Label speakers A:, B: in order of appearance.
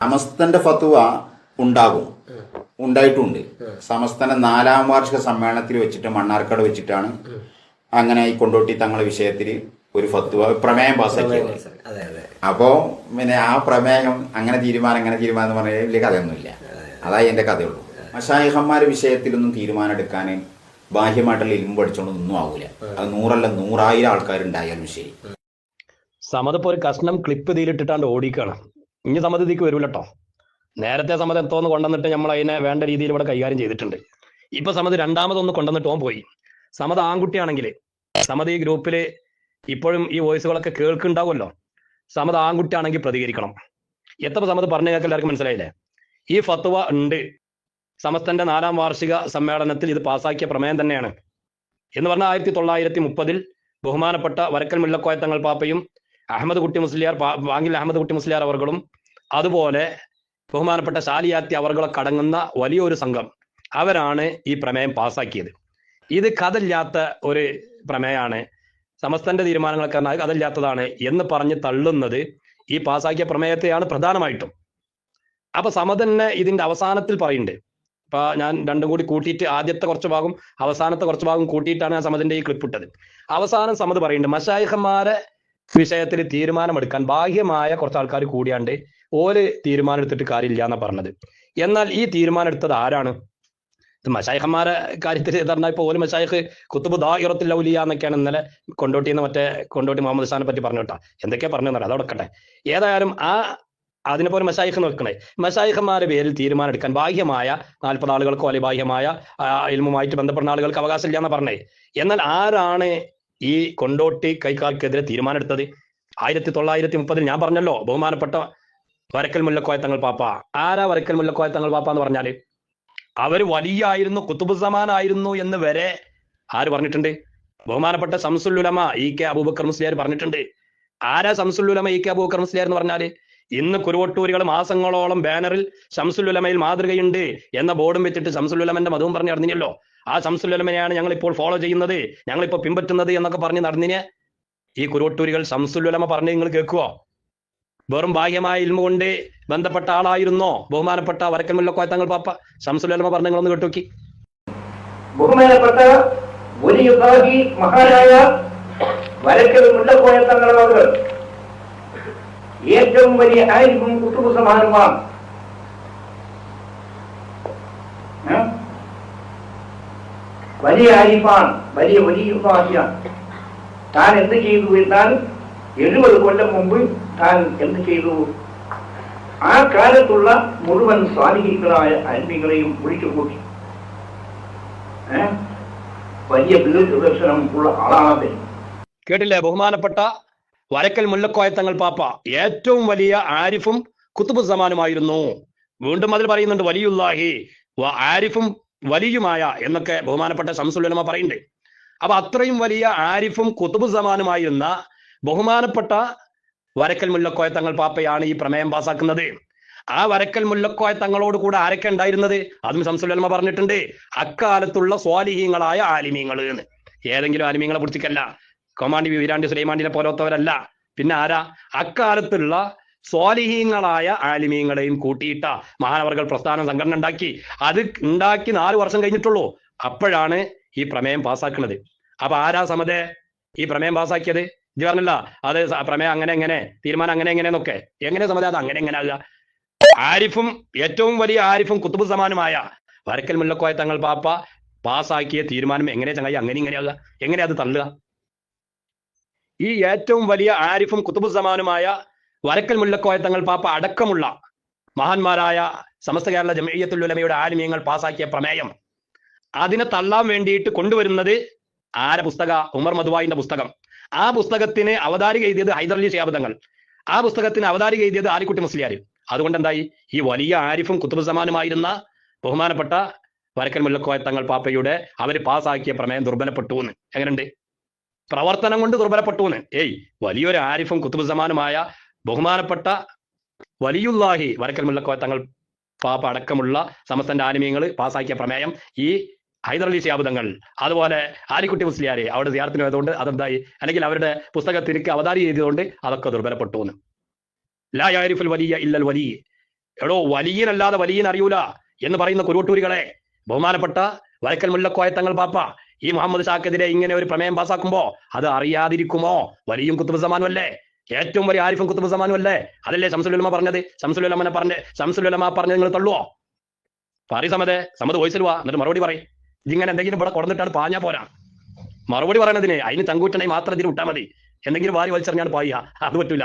A: സമസ്തന്റെ ഫത്വ ഉണ്ടാകും. ഉണ്ടായിട്ടുണ്ട്. സമസ്തന്റെ നാലാം വാർഷിക സമ്മേളനത്തിൽ വെച്ചിട്ട് മണ്ണാർക്കാട് വെച്ചിട്ടാണ് അങ്ങനെ ഈ കൊണ്ടോട്ടി തങ്ങളെ വിഷയത്തിൽ ഒരു ഫത്വ പ്രമേയം പാസ്സാക്കിയത്
B: അതെ അതെ.
A: അപ്പോ പിന്നെ ആ പ്രമേയം അങ്ങനെ തീരുമാനം അങ്ങനെ തീരുമാനം എന്ന് പറഞ്ഞാൽ വലിയ കഥയൊന്നുമില്ല. അതായി എന്റെ കഥയുള്ളൂ. മഷായിഹന്മാരെ വിഷയത്തിലൊന്നും തീരുമാനം എടുക്കാൻ ബാഹ്യമായിട്ടുള്ള ഇൽമു പഠിച്ചോണ്ടൊന്നും ആവൂല. അത് നൂറല്ല നൂറായിരം ആൾക്കാരുണ്ടായാലും ശരി.
C: സമതപ്പോ ഒരു കഷ്ണം ക്ലിപ്പ് ഇതിലിട്ടിട്ടാണ്ട് ഓടിക്കാണ്. ഇനി സമ്മതിക്ക് വരൂല കേട്ടോ നേരത്തെ സമ്മതം എന്തോന്ന് കൊണ്ടുവന്നിട്ട് നമ്മൾ അതിനെ വേണ്ട രീതിയിൽ ഇവിടെ കൈകാര്യം ചെയ്തിട്ടുണ്ട്. ഇപ്പൊ സമ്മതി രണ്ടാമതൊന്ന് കൊണ്ടുവന്നിട്ട് ഓൻ പോയി. സമത ആൺകുട്ടിയാണെങ്കിൽ സമത് ഈ ഗ്രൂപ്പിൽ ഇപ്പോഴും ഈ വോയിസുകളൊക്കെ കേൾക്കുന്നുണ്ടാവുമല്ലോ. സമത ആൺകുട്ടിയാണെങ്കിൽ പ്രതികരിക്കണം. എത്ര സമത് പറഞ്ഞു കേൾക്കാൻ എല്ലാവർക്കും മനസ്സിലായില്ലേ? ഈ ഫത്വ ഉണ്ട്. സമസ്തന്റെ നാലാം വാർഷിക സമ്മേളനത്തിൽ ഇത് പാസാക്കിയ പ്രമേയം തന്നെയാണ്. എന്ന് പറഞ്ഞാൽ ആയിരത്തി തൊള്ളായിരത്തി മുപ്പതിൽ ബഹുമാനപ്പെട്ട വരക്കൽ മുല്ലക്കോയ തങ്ങൾ പാപ്പയും അഹമ്മദ് കുട്ടി മുസ്ലിയാർ വാങ്ങിൽ അഹമ്മദ് കുട്ടി മുസ്ലിയാർ അവർകളും അതുപോലെ ബഹുമാനപ്പെട്ട സാലിയാത്തി അവർകളൊക്കെ അടങ്ങുന്ന വലിയൊരു സംഘം. അവരാണ് ഈ പ്രമേയം പാസ്സാക്കിയത് ഇത് കഥയില്ലാത്ത ഒരു പ്രമേയമാണ് സമസ്തന്റെ തീരുമാനങ്ങളൊക്കെ കഥയില്ലാത്തതാണ് എന്ന് പറഞ്ഞ് തള്ളുന്നത് ഈ പാസ്സാക്കിയ പ്രമേയത്തെയാണ് പ്രധാനമായിട്ടും. അപ്പൊ സമതന്നെ ഇതിന്റെ അവസാനത്തിൽ പറയുന്നുണ്ട്. ഇപ്പൊ ഞാൻ രണ്ടും കൂടി കൂട്ടിയിട്ട് ആദ്യത്തെ കുറച്ച് ഭാഗം അവസാനത്തെ കുറച്ച് ഭാഗം കൂട്ടിയിട്ടാണ് ഞാൻ സമതിന്റെ ഈ ക്ലിപ്പ് ഇട്ടത്. അവസാനം സമത് പറയുന്നുണ്ട് മഷായിഹന്മാരെ വിഷയത്തിൽ തീരുമാനമെടുക്കാൻ ബാഹ്യമായ കുറച്ച് ആൾക്കാർ കൂടിയാണ്ട് ഓൽ തീരുമാനം എടുത്തിട്ട് കാര്യമില്ല എന്നാ പറഞ്ഞത്. എന്നാൽ ഈ തീരുമാനം എടുത്തത് ആരാണ്? ഇത് മഷായിഹന്മാരെ കാര്യത്തിൽ പറഞ്ഞാൽ ഇപ്പൊ ഓൽ മഷായിഖ് കുത്തുബ് ദാഹിറത്തിൽ ഔലിയ എന്നൊക്കെയാണ് ഇന്നലെ കൊണ്ടോട്ടിന്ന് മറ്റേ കൊണ്ടോട്ടി മുഹമ്മദ് ഹസാനെ പറ്റി പറഞ്ഞു കേട്ടോ. എന്തൊക്കെയാ പറഞ്ഞു അതവിടെ നടക്കട്ടെ ഏതായാലും ആ അതിനെ പോലെ മഷായിഖ് നോക്കണേ. മഷായിഖന്മാരുടെ പേരിൽ തീരുമാനം എടുക്കാൻ ബാഹ്യമായ നാൽപ്പത് ആളുകൾക്കോ അല്ലെങ്കിൽ ബാഹ്യമായ ഇൽമുമായിട്ട് ബന്ധപ്പെടുന്ന ആളുകൾക്ക് അവകാശമില്ല എന്ന് പറഞ്ഞേ. എന്നാൽ ആരാണ് ഈ കൊണ്ടോട്ടി കൈക്കാർക്കെതിരെ തീരുമാനം എടുത്തത്? ആയിരത്തി തൊള്ളായിരത്തി മുപ്പതിൽ ഞാൻ പറഞ്ഞല്ലോ ബഹുമാനപ്പെട്ട വരക്കൽ മുല്ലക്കോയ തങ്ങൾ പാപ്പ. ആരാ വരക്കൽ മുല്ലക്കോയ തങ്ങൾ പാപ്പ എന്ന് പറഞ്ഞാൽ? അവർ വലിയായിരുന്നു കുത്തുബുസമാനായിരുന്നു എന്ന് വരെ ആര് പറഞ്ഞിട്ടുണ്ട്? ബഹുമാനപ്പെട്ട സംസുല്ലുലമ ഇ കെ അബൂബക്കർ മുസ്ലിയാർ പറഞ്ഞിട്ടുണ്ട്. ആരാ സംസുല്ലുലമ ഇ കെ അബൂബക്കർ മുസ്ലിയാർ എന്ന് പറഞ്ഞാൽ? ഇന്ന് കുരുവട്ടൂരികൾ മാസങ്ങളോളം ബാനറിൽ ശംസുല്ലുലമയിൽ മാതൃകയുണ്ട് എന്ന ബോർഡും വെച്ചിട്ട് ശംസുല്ലുലമന്റെ മതവും പറഞ്ഞു നടന്നില്ലല്ലോ. ആ ശംസുല്ലുലമനെയാണ് ഞങ്ങൾ ഇപ്പോൾ ഫോളോ ചെയ്യുന്നത് ഞങ്ങൾ ഇപ്പോൾ പിൻപറ്റുന്നത് എന്നൊക്കെ പറഞ്ഞ് നടന്നിനെ ഈ കുരുവട്ടൂരികൾ ശംസുല്ലുലമ പറഞ്ഞ് നിങ്ങൾ കേൾക്കുവോ? വെറും ബാഹ്യമായ ഇൽമ കൊണ്ട് ബന്ധപ്പെട്ട ആളായിരുന്നോ? ബഹുമാനപ്പെട്ട വരക്കൽ മുല്ലക്കോയ തങ്ങൾ പാപ്പ ശംസുലമ പറഞ്ഞു ഒന്ന് കേട്ടോക്കി.
D: ബഹുമാനപ്പെട്ട വലിയുദ്ധാഹി മഹാനായ വരക്കൽ മുല്ലക്കോയ തങ്ങളവർ ഏറ്റവും വലിയ ആയിരിക്കും കുത്തുബ് സമാനമാണ്? വലിയ ആരിഫാണ് വലിയ വലിയ താൻ എന്ത് ചെയ്തു എന്നാൽ എഴുപത് കൊല്ലം മുമ്പ് താൻ എന്ത് ചെയ്തു? ആ കാലത്തുള്ള മുഴുവൻ സ്വാധീനികളായ അന്മികളെയും വിളിച്ചു കൂട്ടി ഏ? വലിയ ദീർഘദർശനം ഉള്ള ആളാണത്
C: കേട്ടില്ലേ? ബഹുമാനപ്പെട്ട വരക്കൽ മുല്ലക്കോയ തങ്ങൾ പാപ്പ. ഏറ്റവും വലിയ ആരിഫും കുത്തുബ് സമാനുമായിരുന്നു വീണ്ടും അതിൽ പറയുന്നുണ്ട് വലിയുല്ലാഹി ആരിഫും വലിയുമായ എന്നൊക്കെ ബഹുമാനപ്പെട്ട ശംസുല്ലമ പറയുന്നുണ്ട്. അപ്പൊ അത്രയും വലിയ ആരിഫും കുത്തുബ് സമാനുമായിരുന്ന ബഹുമാനപ്പെട്ട വരക്കൽ മുല്ലക്കോയ തങ്ങൾ പാപ്പയാണ് ഈ പ്രമേയം പാസാക്കുന്നത്. ആ വരക്കൽ മുല്ലക്കോയ തങ്ങളോട് കൂടെ ആരൊക്കെ ഉണ്ടായിരുന്നത്? അതും സംസുലമ പറഞ്ഞിട്ടുണ്ട്. അക്കാലത്തുള്ള സ്വാലിഹീങ്ങളായ ആലിമീങ്ങൾ എന്ന്. ഏതെങ്കിലും ആലിമീങ്ങളെ പിടിച്ചിക്കല്ല കൊമാണ്ടി വീരാണ്ടി സുലൈമാണ്ടിനെ പോലത്തവരല്ല. പിന്നെ ആരാ? അക്കാലത്തുള്ള സ്വാലിഹീങ്ങളായ ആലിമീങ്ങളെയും കൂട്ടിയിട്ട മഹാനവർകൾ പ്രസ്ഥാനം സംഘടന ഉണ്ടാക്കി. അത് ഉണ്ടാക്കി നാല് വർഷം കഴിഞ്ഞിട്ടുള്ളൂ. അപ്പോഴാണ് ഈ പ്രമേയം പാസ്സാക്കുന്നത് അപ്പൊ ആരാ സമതേ? ഈ പ്രമേയം പാസ്സാക്കിയത് ഇത് പറഞ്ഞല്ല. അത് പ്രമേയം അങ്ങനെ എങ്ങനെ തീരുമാനം അങ്ങനെ എങ്ങനെ എന്നൊക്കെ എങ്ങനെ സമ്മതം അത് അങ്ങനെ എങ്ങനെ ആകുക ആരിഫും ഏറ്റവും വലിയ ആരിഫും കുത്തുബ് സമാനുമായ വരക്കൽ മുല്ലക്കോയ തങ്ങൾ പാപ്പ പാസ്സാക്കിയ തീരുമാനം എങ്ങനെ ചങ്ങായി? അങ്ങനെ ഇങ്ങനെയാകുക എങ്ങനെ അത് തള്ളുക? ഈ ഏറ്റവും വലിയ ആരിഫും കുത്തുബ് സമാനുമായ വരക്കൽ മുല്ലക്കോയ തങ്ങൾ പാപ്പ അടക്കമുള്ള മഹാന്മാരായ സമസ്ത കേരള ജമീയത്തുൽ ഉലമയുടെ ആലിമ്യങ്ങൾ പാസാക്കിയ പ്രമേയം. അതിനെ തള്ളാൻ വേണ്ടിയിട്ട് കൊണ്ടുവരുന്നത് ആരെ പുസ്തക? ഉമർ മധുവായിന്റെ പുസ്തകം. ആ പുസ്തകത്തിന് അവതാരിക എഴുതിയത് ഹൈദർലി ശാബദങ്ങൾ ആ പുസ്തകത്തിന് അവതാരിക എഴുതിയത് ആലിക്കുട്ടി മുസ്ലിയാർ അതുകൊണ്ട് എന്തായി ഈ വലിയ ആരിഫും കുത്തുബ് സമാനുമായിരുന്ന ബഹുമാനപ്പെട്ട വരക്കൻ മുല്ലക്കോയ തങ്ങൾ പാപ്പയുടെ അവർ പാസ്സാക്കിയ പ്രമേയം ദുർബലപ്പെട്ടു എന്ന് എങ്ങനെയുണ്ട്? പ്രവർത്തനം കൊണ്ട് ദുർബലപ്പെട്ടു എന്ന് ഏയ് വലിയൊരു ആരിഫും കുത്തുബ് സമാനുമായ ബഹുമാനപ്പെട്ട വലിയുല്ലാഹി വരക്കൽ മുല്ലക്കോയ തങ്ങൾ പാപ്പ അടക്കമുള്ള സമസ്തന്റെ ആനിമീയങ്ങൾ പാസ്സാക്കിയ പ്രമേയം ഈ ഹൈദരലി ശാബുദങ്ങൾ അതുപോലെ ആലിക്കുട്ടി മുസ്ലിയാരെ അവിടെ സിയാർത്തിന് പോയതുകൊണ്ട് അതെന്തായി? അല്ലെങ്കിൽ അവരുടെ പുസ്തക തിരുക്ക് അവതാരി ചെയ്തതുകൊണ്ട് അതൊക്കെ ദുർബലപ്പെട്ടു എന്ന് ലായാരിഫുൽ വലിയ ഇല്ലൽ വലി. എടോ വലിയനല്ലാതെ വലിയൻ അറിയൂല എന്ന് പറയുന്ന കുരുവട്ടൂരികളെ. ബഹുമാനപ്പെട്ട വരക്കൽ മുല്ലക്കോയ തങ്ങൾ പാപ്പ ഈ മുഹമ്മദ് ഷാക്കെതിരെ ഇങ്ങനെ ഒരു പ്രമേയം പാസാക്കുമ്പോ അത് അറിയാതിരിക്കുമോ? വലിയും കുത്തുബ് സമാനും അല്ലേ? ഏറ്റവും വലിയ ആരിഫും കുത്തുബ് സമാനും അല്ലേ? അതല്ലേ ശംസുലുലമ പറഞ്ഞത്? ശംസുലുലമനെ പറഞ്ഞ ശംസുലുലമ പറഞ്ഞ നിങ്ങൾ തള്ളുവോ? പറ സമതെ സമത് വോയിസിൽ വാ എന്നിട്ട് മറുപടി പറയും. ഇതിങ്ങനെ എന്തെങ്കിലും ഇവിടെ കൊടുത്തിട്ടാണ് പാഞ്ഞാ പോരാ. മറുപടി പറയണതിന് അതിന് തങ്കൂറ്റനായി മാത്രം ഇതിന് വിട്ടാൽ മതി. എന്തെങ്കിലും വാരി വലിച്ചെറിഞ്ഞാണ് പായ അത് പറ്റൂല.